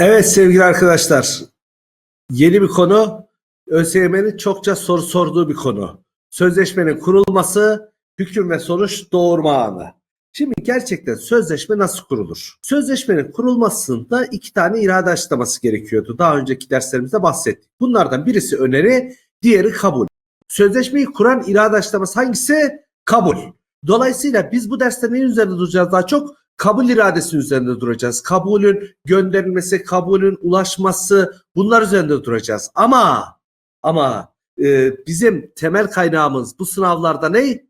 Evet sevgili arkadaşlar, yeni bir konu, ÖSYM'nin çokça soru sorduğu bir konu. Sözleşmenin kurulması, hüküm ve sonuç doğurma anı. Şimdi gerçekten sözleşme nasıl kurulur? Sözleşmenin kurulmasında iki tane irade açıklaması gerekiyordu. Daha önceki derslerimizde bahsettik. Bunlardan birisi öneri, diğeri kabul. Sözleşmeyi kuran irade açıklaması hangisi? Kabul. Dolayısıyla biz bu derste neyin üzerinde duracağız daha çok? Kabul iradesi üzerinde duracağız. Kabulün gönderilmesi, kabulün ulaşması bunlar üzerinde duracağız. Ama ama e, bizim temel kaynağımız bu sınavlarda ne?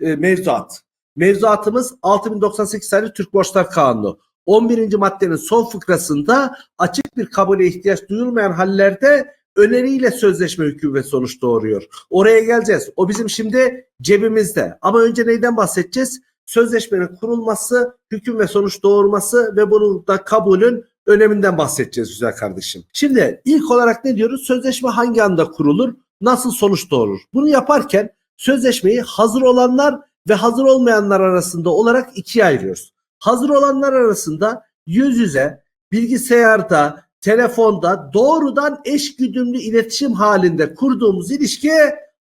E, mevzuat. Mevzuatımız 6098 sayılı Türk Borçlar Kanunu. 11. maddenin son fıkrasında açık bir kabule ihtiyaç duyulmayan hallerde öneriyle sözleşme hüküm ve sonuç doğuruyor. Oraya geleceğiz. O bizim şimdi cebimizde. Ama önce neyden bahsedeceğiz? Sözleşmenin kurulması, hüküm ve sonuç doğurması ve bunun da kabulün öneminden bahsedeceğiz güzel kardeşim. Şimdi ilk olarak ne diyoruz? Sözleşme hangi anda kurulur? Nasıl sonuç doğurur? Bunu yaparken sözleşmeyi hazır olanlar ve hazır olmayanlar arasında olarak ikiye ayırıyoruz. Hazır olanlar arasında yüz yüze, bilgisayarda, telefonda doğrudan eş güdümlü iletişim halinde kurduğumuz ilişki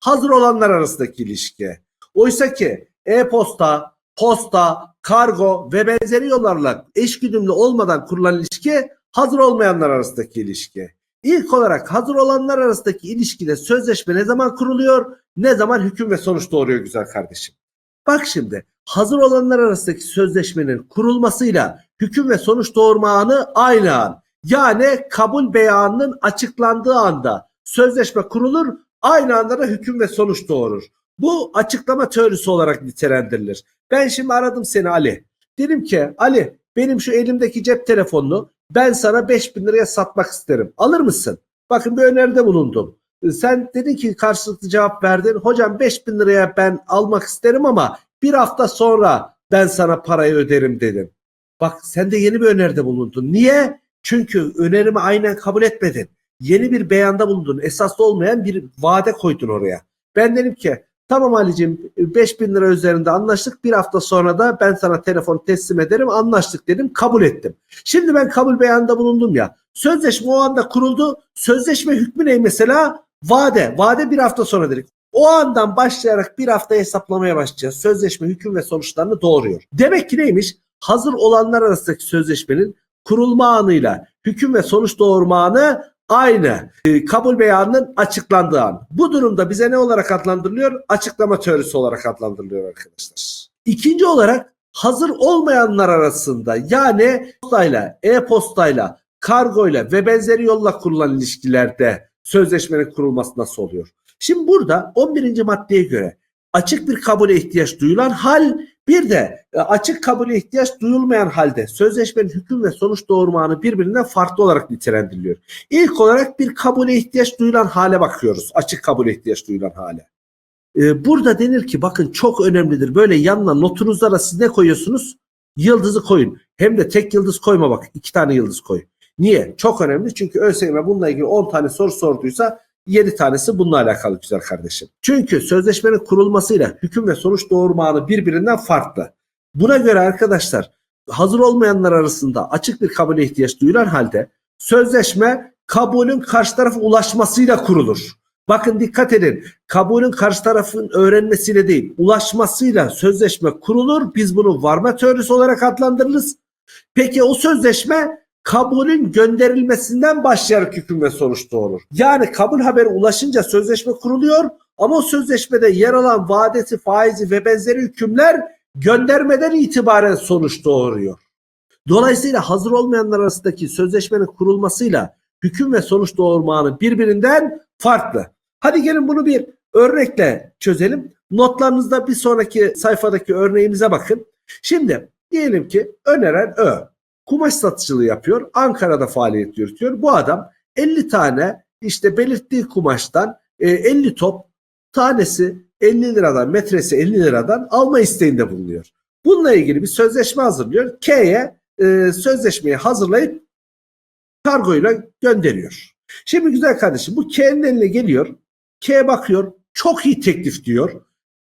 hazır olanlar arasındaki ilişki. Oysa ki e-posta, posta, kargo ve benzeri yollarla eş güdümlü olmadan kurulan ilişki hazır olmayanlar arasındaki ilişki. İlk olarak hazır olanlar arasındaki ilişkide sözleşme ne zaman kuruluyor, ne zaman hüküm ve sonuç doğuruyor güzel kardeşim. Bak şimdi hazır olanlar arasındaki sözleşmenin kurulmasıyla hüküm ve sonuç doğurma anı aynı an. Yani kabul beyanının açıklandığı anda sözleşme kurulur, aynı anda da hüküm ve sonuç doğurur. Bu açıklama teorisi olarak nitelendirilir. Ben şimdi aradım seni Ali. Dedim ki Ali benim şu elimdeki cep telefonunu ben sana 5000 liraya satmak isterim. Alır mısın? Bakın bir öneride bulundum. Sen dedin ki karşılıklı cevap verdin. Hocam 5000 liraya ben almak isterim ama bir hafta sonra ben sana parayı öderim dedim. Bak sen de yeni bir öneride bulundun. Niye? Çünkü önerimi aynen kabul etmedin. Yeni bir beyanda bulundun. Esaslı olmayan bir vade koydun oraya. Ben dedim ki tamam Ali'cim 5000 lira üzerinde anlaştık. Bir hafta sonra da ben sana telefon teslim ederim. Anlaştık dedim. Kabul ettim. Şimdi ben kabul beyanında bulundum ya. Sözleşme o anda kuruldu. Sözleşme hükmü ne mesela? Vade. Vade bir hafta sonra dedik. O andan başlayarak bir hafta hesaplamaya başlayacağız. Sözleşme hüküm ve sonuçlarını doğuruyor. Demek ki neymiş? Hazır olanlar arasındaki sözleşmenin kurulma anıyla hüküm ve sonuç doğurma anı aynı. E, kabul beyanının açıklandığı an. Bu durumda bize ne olarak adlandırılıyor? Açıklama teorisi olarak adlandırılıyor arkadaşlar. İkinci olarak hazır olmayanlar arasında yani postayla, e-postayla, kargoyla ve benzeri yolla kurulan ilişkilerde sözleşmenin kurulması nasıl oluyor? Şimdi burada 11. maddeye göre açık bir kabule ihtiyaç duyulan hal bir de e, açık kabule ihtiyaç duyulmayan halde sözleşmenin hüküm ve sonuç doğurmanı birbirinden farklı olarak nitelendiriliyor. İlk olarak bir kabule ihtiyaç duyulan hale bakıyoruz. Açık kabule ihtiyaç duyulan hale. Ee, burada denir ki bakın çok önemlidir. Böyle yanına notunuzlara siz ne koyuyorsunuz? Yıldızı koyun. Hem de tek yıldız koyma bak. iki tane yıldız koy. Niye? Çok önemli çünkü ÖSYM bununla ilgili 10 tane soru sorduysa 7 tanesi bununla alakalı güzel kardeşim. Çünkü sözleşmenin kurulmasıyla hüküm ve sonuç doğurma anı birbirinden farklı. Buna göre arkadaşlar hazır olmayanlar arasında açık bir kabule ihtiyaç duyulan halde sözleşme kabulün karşı tarafa ulaşmasıyla kurulur. Bakın dikkat edin. Kabulün karşı tarafın öğrenmesiyle değil, ulaşmasıyla sözleşme kurulur. Biz bunu varma teorisi olarak adlandırırız. Peki o sözleşme kabulün gönderilmesinden başlayarak hüküm ve sonuç doğurur. Yani kabul haberi ulaşınca sözleşme kuruluyor ama o sözleşmede yer alan vadesi, faizi ve benzeri hükümler göndermeden itibaren sonuç doğuruyor. Dolayısıyla hazır olmayanlar arasındaki sözleşmenin kurulmasıyla hüküm ve sonuç doğurma birbirinden farklı. Hadi gelin bunu bir örnekle çözelim. Notlarınızda bir sonraki sayfadaki örneğimize bakın. Şimdi diyelim ki öneren Ö kumaş satıcılığı yapıyor. Ankara'da faaliyet yürütüyor. Bu adam 50 tane işte belirttiği kumaştan 50 e, top tanesi 50 liradan metresi 50 liradan alma isteğinde bulunuyor. Bununla ilgili bir sözleşme hazırlıyor. K'ye e, sözleşmeyi hazırlayıp kargoyla gönderiyor. Şimdi güzel kardeşim bu K'nin eline geliyor. K bakıyor çok iyi teklif diyor.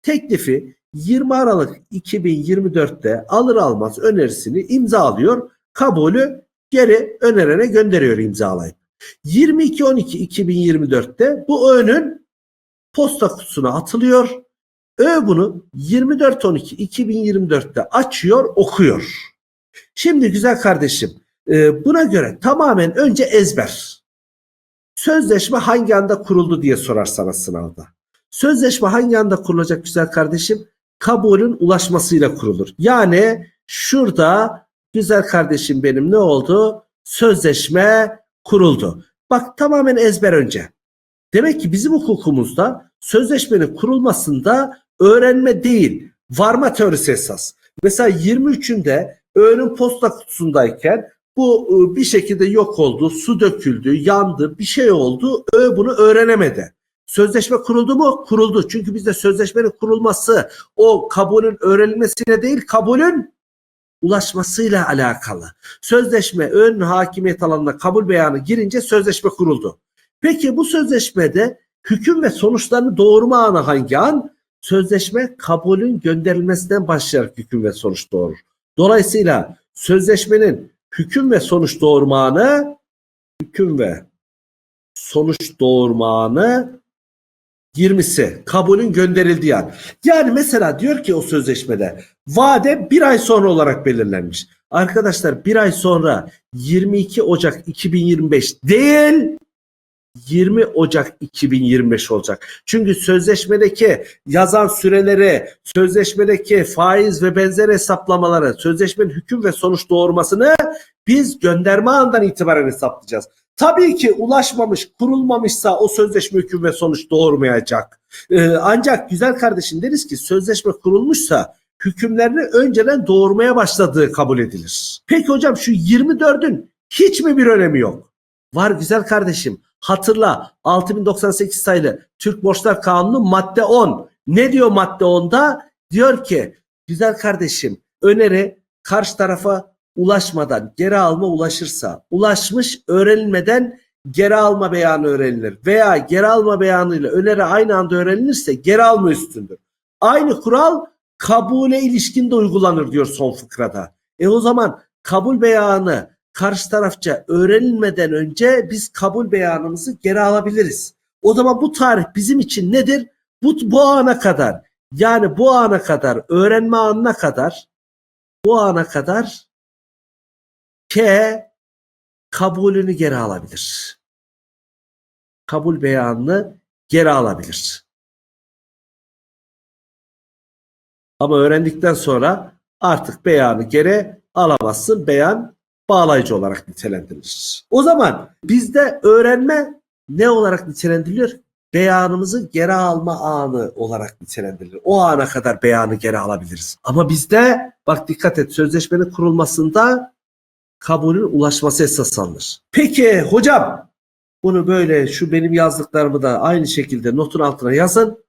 Teklifi 20 Aralık 2024'te alır almaz önerisini imzalıyor kabulü geri önerene gönderiyor imzalayıp. 22.12.2024'te bu öğünün posta kutusuna atılıyor. Ö bunu 24.12.2024'te açıyor, okuyor. Şimdi güzel kardeşim, e, buna göre tamamen önce ezber. Sözleşme hangi anda kuruldu diye sorar sana sınavda. Sözleşme hangi anda kurulacak güzel kardeşim? Kabulün ulaşmasıyla kurulur. Yani şurada güzel kardeşim benim ne oldu? Sözleşme kuruldu. Bak tamamen ezber önce. Demek ki bizim hukukumuzda sözleşmenin kurulmasında öğrenme değil, varma teorisi esas. Mesela 23'ünde öğünün posta kutusundayken bu e, bir şekilde yok oldu, su döküldü, yandı, bir şey oldu. Ö bunu öğrenemedi. Sözleşme kuruldu mu? Kuruldu. Çünkü bizde sözleşmenin kurulması o kabulün öğrenilmesine değil, kabulün ulaşmasıyla alakalı. Sözleşme ön hakimiyet alanına kabul beyanı girince sözleşme kuruldu. Peki bu sözleşmede hüküm ve sonuçlarını doğurma anı hangi an? Sözleşme kabulün gönderilmesinden başlayarak hüküm ve sonuç doğurur. Dolayısıyla sözleşmenin hüküm ve sonuç doğurma anı hüküm ve sonuç doğurma anı 20'si kabulün gönderildiği an. Yani mesela diyor ki o sözleşmede vade bir ay sonra olarak belirlenmiş. Arkadaşlar bir ay sonra 22 Ocak 2025 değil 20 Ocak 2025 olacak. Çünkü sözleşmedeki yazan süreleri, sözleşmedeki faiz ve benzer hesaplamaları, sözleşmenin hüküm ve sonuç doğurmasını biz gönderme andan itibaren hesaplayacağız. Tabii ki ulaşmamış, kurulmamışsa o sözleşme hüküm ve sonuç doğurmayacak. Ee, ancak güzel kardeşim deriz ki sözleşme kurulmuşsa hükümlerini önceden doğurmaya başladığı kabul edilir. Peki hocam şu 24'ün hiç mi bir önemi yok? Var güzel kardeşim. Hatırla 6098 sayılı Türk Borçlar Kanunu madde 10. Ne diyor madde 10'da? Diyor ki güzel kardeşim öneri karşı tarafa ulaşmadan geri alma ulaşırsa ulaşmış öğrenilmeden geri alma beyanı öğrenilir veya geri alma beyanıyla öneri aynı anda öğrenilirse geri alma üstündür. Aynı kural kabule ilişkinde uygulanır diyor son fıkrada. E o zaman kabul beyanı karşı tarafça öğrenilmeden önce biz kabul beyanımızı geri alabiliriz. O zaman bu tarih bizim için nedir? Bu, bu ana kadar yani bu ana kadar öğrenme anına kadar bu ana kadar K kabulünü geri alabilir. Kabul beyanını geri alabilir. Ama öğrendikten sonra artık beyanı geri alamazsın. Beyan bağlayıcı olarak nitelendirilir. O zaman bizde öğrenme ne olarak nitelendiriliyor? Beyanımızı geri alma anı olarak nitelendirilir. O ana kadar beyanı geri alabiliriz. Ama bizde bak dikkat et sözleşmenin kurulmasında kabulün ulaşması esas alınır. Peki hocam bunu böyle şu benim yazdıklarımı da aynı şekilde notun altına yazın.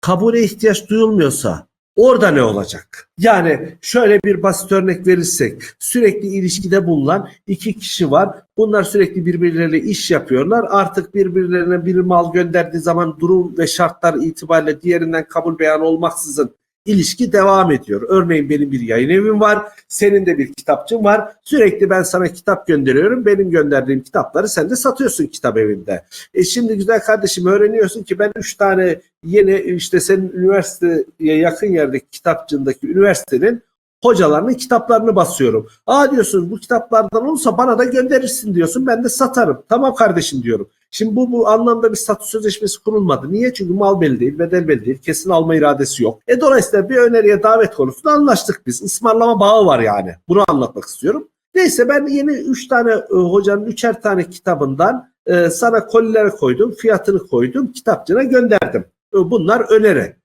Kabule ihtiyaç duyulmuyorsa Orada ne olacak? Yani şöyle bir basit örnek verirsek sürekli ilişkide bulunan iki kişi var. Bunlar sürekli birbirleriyle iş yapıyorlar. Artık birbirlerine bir mal gönderdiği zaman durum ve şartlar itibariyle diğerinden kabul beyanı olmaksızın ilişki devam ediyor. Örneğin benim bir yayın evim var. Senin de bir kitapçın var. Sürekli ben sana kitap gönderiyorum. Benim gönderdiğim kitapları sen de satıyorsun kitap evinde. E şimdi güzel kardeşim öğreniyorsun ki ben 3 tane yeni işte senin üniversiteye yakın yerdeki kitapçındaki üniversitenin hocalarının kitaplarını basıyorum. Aa diyorsun bu kitaplardan olursa bana da gönderirsin diyorsun. Ben de satarım. Tamam kardeşim diyorum. Şimdi bu, bu anlamda bir statü sözleşmesi kurulmadı. Niye? Çünkü mal belli değil, bedel belli değil, kesin alma iradesi yok. E dolayısıyla bir öneriye davet konusunda anlaştık biz. Ismarlama bağı var yani. Bunu anlatmak istiyorum. Neyse ben yeni 3 tane e, hocanın 3'er tane kitabından e, sana koliler koydum, fiyatını koydum, kitapçına gönderdim. E, bunlar öneri.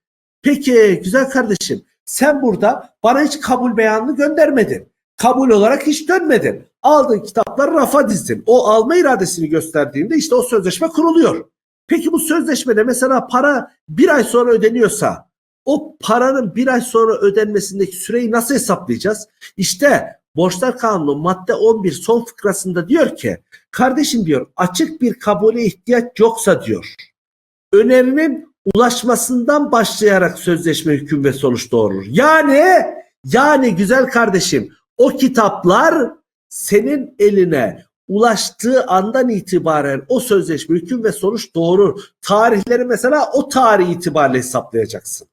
Peki güzel kardeşim sen burada bana hiç kabul beyanını göndermedin. Kabul olarak hiç dönmedin. Aldığın kitapları rafa dizdin. O alma iradesini gösterdiğinde işte o sözleşme kuruluyor. Peki bu sözleşmede mesela para bir ay sonra ödeniyorsa o paranın bir ay sonra ödenmesindeki süreyi nasıl hesaplayacağız? İşte Borçlar Kanunu madde 11 son fıkrasında diyor ki kardeşim diyor açık bir kabule ihtiyaç yoksa diyor önerinin ulaşmasından başlayarak sözleşme hüküm ve sonuç doğurur. Yani yani güzel kardeşim o kitaplar senin eline ulaştığı andan itibaren o sözleşme hüküm ve sonuç doğru. Tarihleri mesela o tarih itibariyle hesaplayacaksın.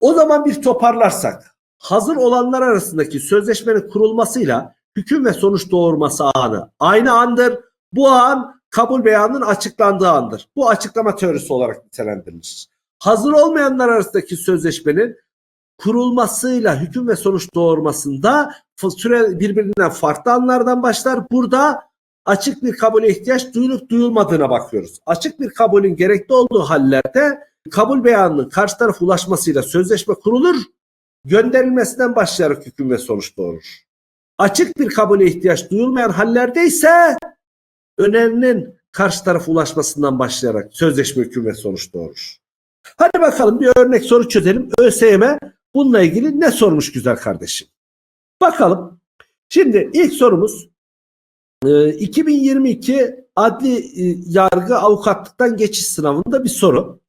O zaman bir toparlarsak hazır olanlar arasındaki sözleşmenin kurulmasıyla hüküm ve sonuç doğurması anı aynı andır. Bu an kabul beyanının açıklandığı andır. Bu açıklama teorisi olarak nitelendirilir. Hazır olmayanlar arasındaki sözleşmenin kurulmasıyla hüküm ve sonuç doğurmasında süre birbirinden farklı anlardan başlar. Burada açık bir kabule ihtiyaç duyulup duyulmadığına bakıyoruz. Açık bir kabulün gerekli olduğu hallerde kabul beyanının karşı taraf ulaşmasıyla sözleşme kurulur. Gönderilmesinden başlayarak hüküm ve sonuç doğurur. Açık bir kabule ihtiyaç duyulmayan hallerde ise önerinin karşı tarafa ulaşmasından başlayarak sözleşme hüküm ve sonuç doğurur. Hadi bakalım bir örnek soru çözelim. ÖSYM bununla ilgili ne sormuş güzel kardeşim? Bakalım. Şimdi ilk sorumuz e, 2022 adli e, yargı avukatlıktan geçiş sınavında bir soru.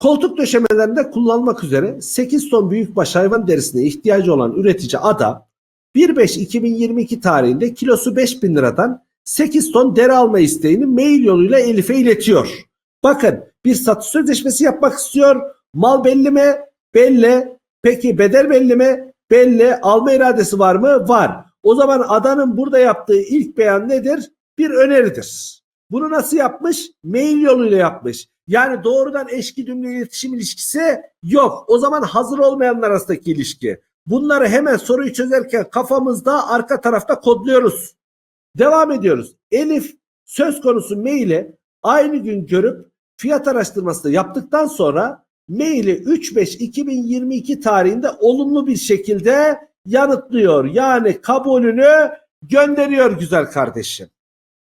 Koltuk döşemelerinde kullanılmak üzere 8 ton büyükbaş hayvan derisine ihtiyacı olan üretici ada 1.5.2022 tarihinde kilosu 5000 liradan 8 ton deri alma isteğini mail yoluyla Elif'e iletiyor. Bakın bir satış sözleşmesi yapmak istiyor. Mal belli mi? Belli. Peki bedel belli mi? Belli. Alma iradesi var mı? Var. O zaman adanın burada yaptığı ilk beyan nedir? Bir öneridir. Bunu nasıl yapmış? Mail yoluyla yapmış. Yani doğrudan eşki dümle iletişim ilişkisi yok. O zaman hazır olmayanlar arasındaki ilişki. Bunları hemen soruyu çözerken kafamızda arka tarafta kodluyoruz. Devam ediyoruz. Elif söz konusu maili aynı gün görüp fiyat araştırması da yaptıktan sonra maili 3-5-2022 tarihinde olumlu bir şekilde yanıtlıyor. Yani kabulünü gönderiyor güzel kardeşim.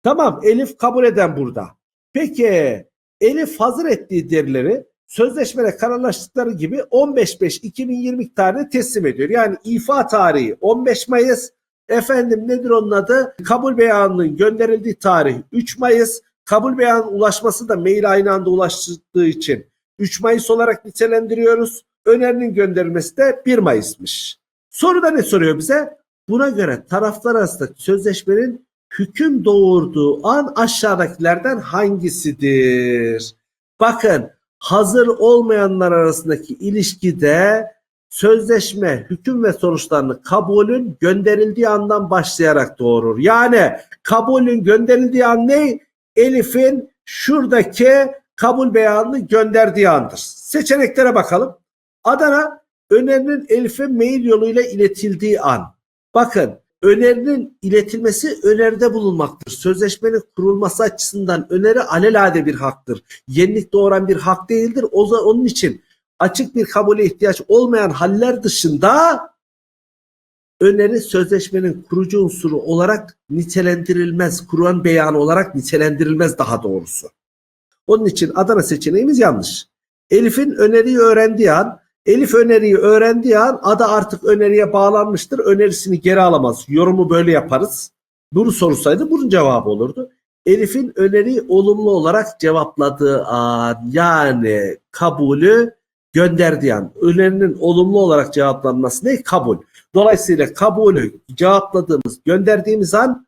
Tamam Elif kabul eden burada. Peki Elif hazır ettiği derileri sözleşmede kararlaştıkları gibi 15-5-2020 tarihine teslim ediyor. Yani ifa tarihi 15 Mayıs. Efendim nedir onun adı? Kabul beyanının gönderildiği tarih 3 Mayıs. Kabul beyanının ulaşması da mail aynı anda ulaştığı için 3 Mayıs olarak nitelendiriyoruz. Önerinin gönderilmesi de 1 Mayıs'mış. Soruda ne soruyor bize? Buna göre taraflar arasında sözleşmenin hüküm doğurduğu an aşağıdakilerden hangisidir? Bakın hazır olmayanlar arasındaki ilişkide sözleşme hüküm ve sonuçlarını kabulün gönderildiği andan başlayarak doğurur. Yani kabulün gönderildiği an ne? Elif'in şuradaki kabul beyanını gönderdiği andır. Seçeneklere bakalım. Adana önerinin Elif'e mail yoluyla iletildiği an. Bakın önerinin iletilmesi öneride bulunmaktır. Sözleşmenin kurulması açısından öneri alelade bir haktır. Yenilik doğuran bir hak değildir. O zaman onun için açık bir kabule ihtiyaç olmayan haller dışında öneri sözleşmenin kurucu unsuru olarak nitelendirilmez. Kur'an beyanı olarak nitelendirilmez daha doğrusu. Onun için Adana seçeneğimiz yanlış. Elif'in öneriyi öğrendiği an Elif öneriyi öğrendiği an ada artık öneriye bağlanmıştır. Önerisini geri alamaz. Yorumu böyle yaparız. Bunu sorsaydı bunun cevabı olurdu. Elif'in öneriyi olumlu olarak cevapladığı an yani kabulü gönderdiği an. Önerinin olumlu olarak cevaplanması ne? Kabul. Dolayısıyla kabulü cevapladığımız, gönderdiğimiz an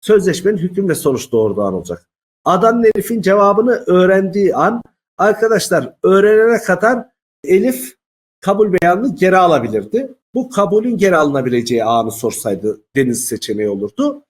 sözleşmenin hüküm ve sonuç doğurduğu an olacak. Adanın Elif'in cevabını öğrendiği an arkadaşlar öğrenene kadar Elif kabul beyanını geri alabilirdi. Bu kabulün geri alınabileceği anı sorsaydı deniz seçeneği olurdu.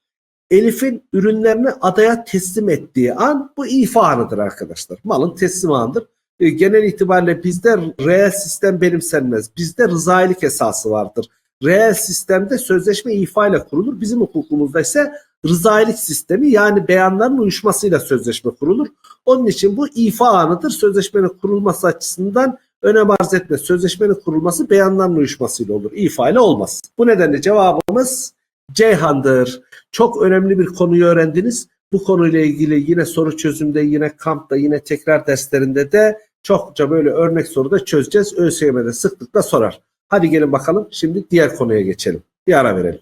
Elif'in ürünlerini adaya teslim ettiği an bu ifa anıdır arkadaşlar. Malın teslim anıdır. E, genel itibariyle bizde reel sistem benimsenmez. Bizde rızailik esası vardır. Reel sistemde sözleşme ifa ile kurulur. Bizim hukukumuzda ise rızailik sistemi yani beyanların uyuşmasıyla sözleşme kurulur. Onun için bu ifa anıdır. Sözleşmenin kurulması açısından önem arz etmez. Sözleşmenin kurulması beyanların uyuşmasıyla olur. İfa ile olmaz. Bu nedenle cevabımız Ceyhan'dır. Çok önemli bir konuyu öğrendiniz. Bu konuyla ilgili yine soru çözümde, yine kampta, yine tekrar derslerinde de çokça böyle örnek soruda çözeceğiz. ÖSYM'de sıklıkla sorar. Hadi gelin bakalım şimdi diğer konuya geçelim. Bir ara verelim.